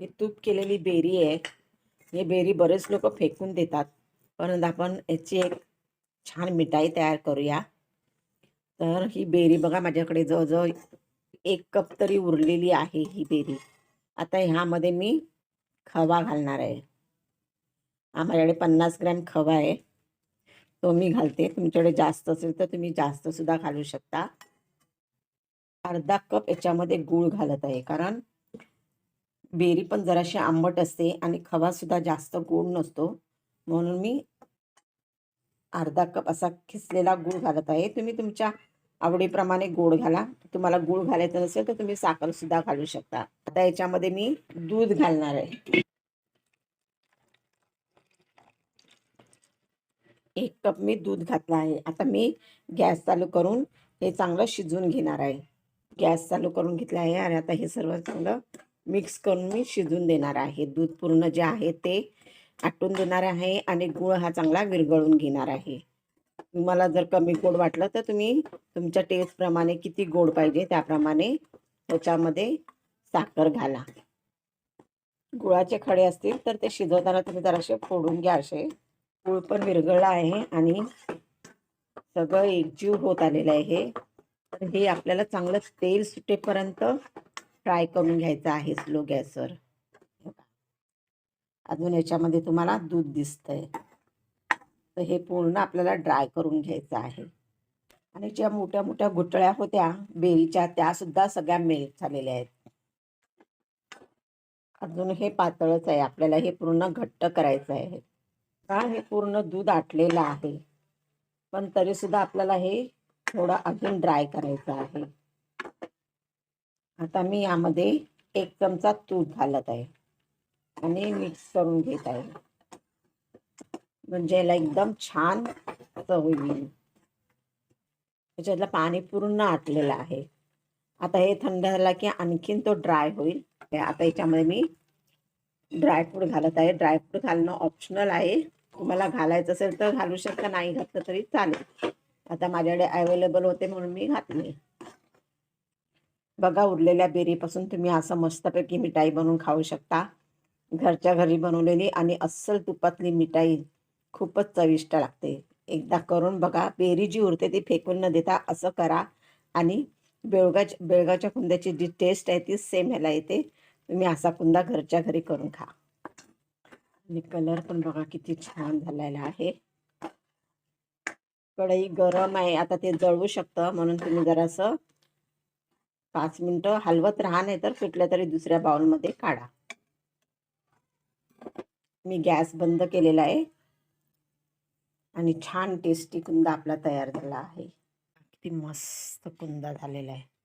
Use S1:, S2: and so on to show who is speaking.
S1: हे तूप केलेली बेरी आहे हे बेरी बरेच लोक फेकून देतात. परंतु आपण याची एक छान मिठाई तयार करूया. तर ही बेरी बघा माझ्याकडे जवळजवळ एक कप तरी उरलेली आहे ही बेरी. आता ह्यामध्ये मी खवा घालणार आहे. हा माझ्याकडे पन्नास ग्रॅम खवा आहे. तो मी घालते. तुमच्याकडे जास्त असेल तर तुम्ही जास्त सुद्धा घालू शकता. अर्धा कप याच्यामध्ये गूळ घालत आहे. कारण बेरी पण जराशी आंबट असते आणि खवा सुद्धा जास्त गोड नसतो. म्हणून मी अर्धा कप असा खिसलेला गूळ घालत आहे. तुम्ही तुमच्या आवडीप्रमाणे गोड घाला. तुम्हाला गूळ घालायचं नसेल तर तुम्ही साखर सुद्धा घालू शकता. आता याच्यामध्ये मी दूध घालणार आहे. एक कप मी दूध घातला आहे. आता मी गॅस चालू करून हे चांगलं शिजवून घेणार आहे. गॅस चालू करून घेतला आहे आणि आता हे सर्व चांगलं मिक्स करून मी शिजून देणार आहे. दूध पूर्ण जे आहे ते आटून देणार आहे आणि गूळ हा चांगला विरघळून घेणार आहे. तुम्हाला जर कमी गोड वाटलं तर तुम्ही तुमच्या टेस्टप्रमाणे किती गोड पाहिजे त्याप्रमाणे त्याच्यामध्ये साखर घाला. गुळाचे खडे असतील तर ते शिजवताना तुम्ही जरासे फोडून घ्या असे. गूळ पण विरघळला आहे आणि सगळं एकजीव होत आलेलं आहे. हे तर हे आपल्याला चांगलं तेल सुटेपर्यंत फ्राय करून घ्यायचं आहे स्लो गॅसवर. अजून याच्यामध्ये तुम्हाला दूध दिसतंय. तर हे पूर्ण आपल्याला ड्राय करून घ्यायचं आहे. आणि ज्या मोठ्या मोठ्या घुटळ्या होत्या बेरीच्या त्या सुद्धा सगळ्या मेल्ट झालेल्या आहेत. अजून हे पातळच आहे. आपल्याला हे पूर्ण घट्ट करायचं आहे. का हे पूर्ण दूध आटलेलं आहे? पण तरी सुद्धा आपल्याला हे थोडं अजून ड्राय करायचं आहे. आता मी यामध्ये एक चमचा तूप घालत आहे. आणि मिक्स करून घेत आहे. म्हणजे याला एकदम छान चव येईल. त्याच्यातलं पाणी पूर्ण आटलेलं आहे. आता हे थंड झाला की आणखीन तो ड्राय होईल. आता याच्यामध्ये मी ड्रायफ्रूट घालत आहे. ड्रायफ्रूट घालणं ऑप्शनल आहे. तुम्हाला घालायचं असेल तर घालू शकता. नाही घातलं तरी चालेल. आता माझ्याकडे अवेलेबल होते म्हणून मी घातले. बघा उरलेल्या बेरीपासून तुम्ही असं मस्तपैकी मिठाई बनवून खाऊ शकता. घरच्या घरी बनवलेली आणि अस्सल तुपातली मिठाई खूपच चविष्ट लागते. एकदा करून बघा बेरी जी उरते ती फेकून न देता असं करा आणि बेळगाच्या बेळगाच्या कुंद्याची जी टेस्ट आहे ती सेम ह्याला येते. तुम्ही असा कुंदा घरच्या घरी करून खा. आणि कलर पण बघा किती छान झालेला आहे. कढई गरम आहे आता ते जळवू शकतं म्हणून तुम्ही जरासं पाच मिनटं हलवत राहा नाही तर कुठल्या तरी दुसऱ्या बाउलमध्ये काढा. मी गॅस बंद केलेला आहे. आणि छान टेस्टी कुंदा आपला तयार झाला आहे. किती मस्त कुंदा झालेला आहे.